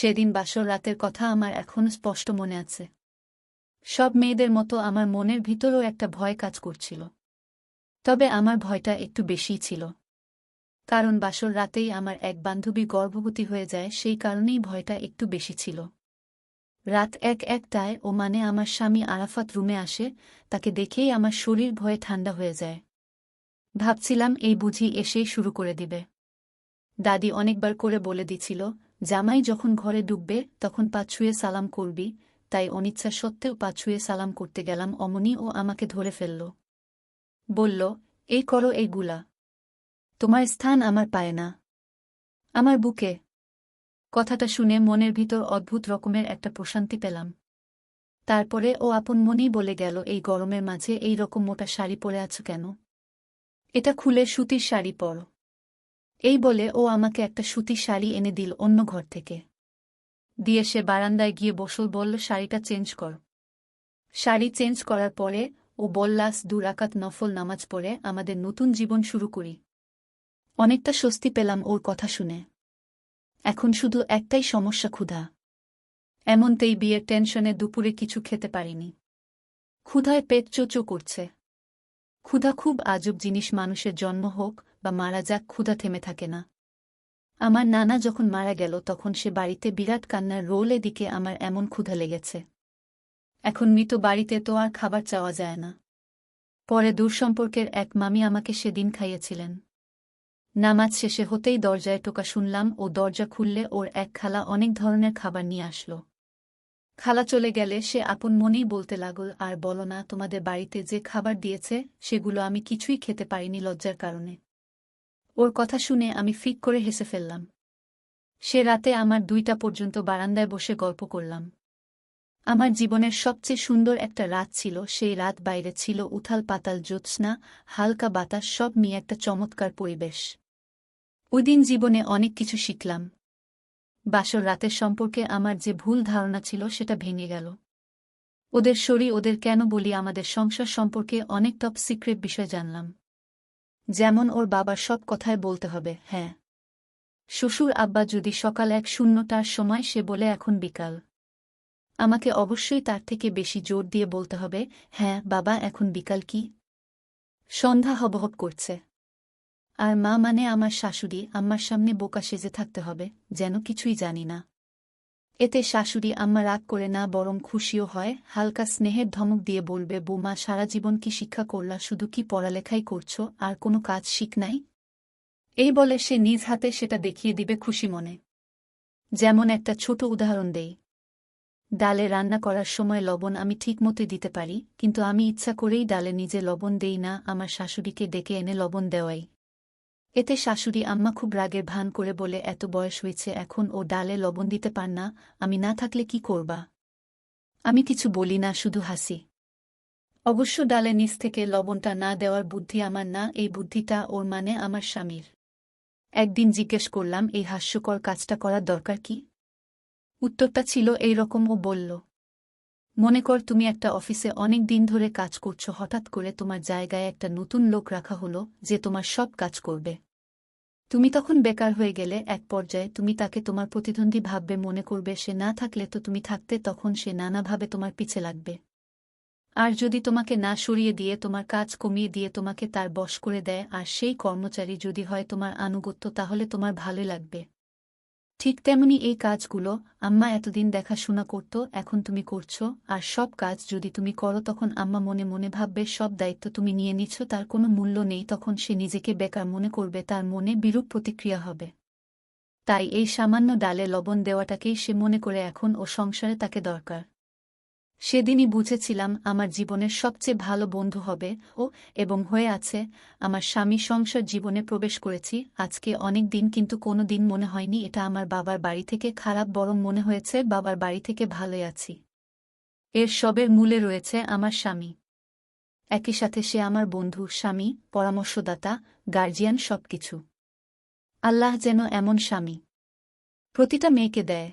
সেদিন বাসর রাতের কথা আমার এখনও স্পষ্ট মনে আছে। সব মেয়েদের মতো আমার মনের ভিতরেও একটা ভয় কাজ করছিল। তবে আমার ভয়টা একটু বেশিই ছিল। কারণ বাসর রাতেই আমার এক বান্ধবী গর্ভবতী হয়ে যায়, সেই কারণেই ভয়টা একটু বেশি ছিল। রাত এক একটায় ও মানে আমার স্বামী আরাফাত রুমে আসে, তাকে দেখেই আমার শরীর ভয়ে ঠান্ডা হয়ে যায়। ভাবছিলাম এই বুঝি এসেই শুরু করে দিবে। দাদি অনেকবার করে বলে দিছিল জামাই যখন ঘরে ডুববে, তখন পা ছুঁয়ে সালাম করবি, তাই অনিচ্ছা সত্ত্বেও পা ছুঁয়ে সালাম করতে গেলাম, অমনি ও আমাকে ধরে ফেলল। বলল, এই করো এই গুলা। তোমার স্থান আমার পায় না। আমার বুকে। কথাটা শুনে মনের ভিতর অদ্ভুত রকমের একটা প্রশান্তি পেলাম। তারপরে ও আপন মনেই বলে গেল, এই গরমের মাঝে এই রকম মোটা শাড়ি পরে আছো কেন? এটা খুলে সুতির শাড়ি পরো। এই বলে ও আমাকে একটা সুতির শাড়ি এনে দিল অন্য ঘর থেকে। দিয়ে সে বারান্দায় গিয়ে বসল, বলল, শাড়িটা চেঞ্জ কর। শাড়ি চেঞ্জ করার পরে ও বল্লাস দুরাকাত নফল নামাজ পড়ে আমাদের নতুন জীবন শুরু করি। অনেকটা স্বস্তি পেলাম ওর কথা শুনে। এখন শুধু একটাই সমস্যা ক্ষুধা। এমনতেই বিয়ের টেনশনে দুপুরে কিছু খেতে পারিনি। ক্ষুধায় পেট চোচো করছে। ক্ষুধা খুব আজব জিনিস, মানুষের জন্ম হোক বা মারা যাক ক্ষুধা থেমে থাকে না। আমার নানা যখন মারা গেল, তখন সে বাড়িতে বিরাট কান্নার রোল দিকে আমার এমন ক্ষুধা লেগেছে। এখন মৃত বাড়িতে তো আর খাবার চাওয়া যায় না। পরে দূরসম্পর্কের এক মামি আমাকে সেদিন খাইয়েছিলেন। নামাজ শেষে হতেই দরজায় টোকা শুনলাম ও দরজা খুললে ওর এক খালা অনেক ধরনের খাবার নিয়ে আসলো। খালা চলে গেলে সে আপন মনেই বলতে লাগল, আর বলো না, তোমাদের বাড়িতে যে খাবার দিয়েছে, সেগুলো আমি কিছুই খেতে পারিনি লজ্জার কারণে। ওর কথা শুনে আমি ফিক করে হেসে ফেললাম। সে রাতে আমার দুইটা পর্যন্ত বারান্দায় বসে গল্প করলাম। আমার জীবনের সবচেয়ে সুন্দর একটা রাত ছিল, সেই রাত বাইরে ছিল উথাল পাতাল জ্যোৎস্না, হালকা বাতাস, সব নিয়ে একটা চমৎকার পরিবেশ। ওইদিন জীবনে অনেক কিছু শিখলাম। বাসর রাতের সম্পর্কে আমার যে ভুল ধারণা ছিল, সেটা ভেঙে গেল। ওদের শরী ওদের কেন বলি আমাদের সংসার সম্পর্কে অনেক টপ সিক্রেট বিষয় জানলাম। যেমন ওর বাবার সব কথায় বলতে হবে হ্যাঁ। শ্বশুর আব্বা যদি সকাল এক শূন্যটার সময় সে বলে, এখন বিকাল। আমাকে অবশ্যই তার থেকে বেশি জোর দিয়ে বলতে হবে হ্যাঁ বাবা, এখন বিকাল কি? সন্ধ্যা হবহব করছে। আর মা মানে আমার শাশুড়ি, আম্মার সামনে বোকা সেজে থাকতে হবে, যেন কিছুই জানি না। এতে শাশুড়ি আম্মা রাগ করে না বরং খুশিও হয়, হালকা স্নেহের ধমক দিয়ে বলবে, বৌমা, সারা জীবন কি শিক্ষা করলা? শুধু কি পড়ালেখাই করছ? আর কোনো কাজ শিখ নাই? এই বলে সে নিজ হাতে সেটা দেখিয়ে দিবে খুশি মনে। যেমন একটা ছোট উদাহরণ দেই। ডালে রান্না করার সময় লবণ আমি ঠিকমতো দিতে পারি, কিন্তু আমি ইচ্ছা করেই ডালে নিজে লবণ দেই না, আমার শাশুড়িকে ডেকে এনে লবণ দেওয়াই। এতে শাশুড়ি আম্মা খুব রাগের ভান করে বলে, এত বয়স হয়েছে, এখন ও ডালে লবণ দিতে পার না, আমি না থাকলে কি করবা? আমি কিছু বলি না, শুধু হাসি। অবশ্য ডালে নিচ থেকে লবণটা না দেওয়ার বুদ্ধি আমার না, এই বুদ্ধিটা ওর মানে আমার স্বামীর। একদিন জিজ্ঞেস করলাম, এই হাস্যকর কাজটা করার দরকার কি? উত্তরটা ছিল, এই রকম ও বলল, মনে কর, তুমি একটা অফিসে অনেক দিন ধরে কাজ করছ, হঠাৎ করে তোমার জায়গায় একটা নতুন লোক রাখা হলো, যে তোমার সব কাজ করবে। তুমি তখন বেকার হয়ে গেলে এক পর্যায়ে তুমি তাকে তোমার প্রতিদ্বন্দ্বী ভাববে, মনে করবে, সে না থাকলে তো তুমি থাকতে, তখন সে নানাভাবে তোমার পিছে লাগবে। আর যদি তোমাকে না সরিয়ে দিয়ে, তোমার কাজ কমিয়ে দিয়ে তোমাকে তার বশ করে দেয়, আর সেই কর্মচারী যদি হয় তোমার আনুগত্য, তাহলে তোমার ভালো লাগবে। ঠিক তেমনি এই কাজগুলো আম্মা এতদিন দেখাশোনা করত, এখন তুমি করছ, আর সব কাজ যদি তুমি করো তখন আম্মা মনে মনে ভাববে সব দায়িত্ব তুমি নিয়ে নিচ্ছ তার কোনো মূল্য নেই, তখন সে নিজেকে বেকার মনে করবে, তার মনে বিরূপ প্রতিক্রিয়া হবে। তাই এই সামান্য ডালে লবণ দেওয়াটাকেই সে মনে করে এখন ও সংসারে তাকে দরকার। সেদিনই বুঝেছিলাম আমার জীবনের সবচেয়ে ভালো বন্ধু হবে ও এবং হয়ে আছে, আমার স্বামী সংসার জীবনে প্রবেশ করেছি, আজকে অনেক দিন কিন্তু কোনো দিন মনে হয়নি এটা আমার বাবার বাড়ি থেকে খারাপ বরং মনে হয়েছে বাবার বাড়ি থেকে ভালোই আছি। এর সবের মূলে রয়েছে আমার স্বামী। একই সাথে সে আমার বন্ধু, স্বামী, পরামর্শদাতা গার্জিয়ান সবকিছু। আল্লাহ যেন এমন স্বামী। প্রতিটা মেয়েকে দেয়।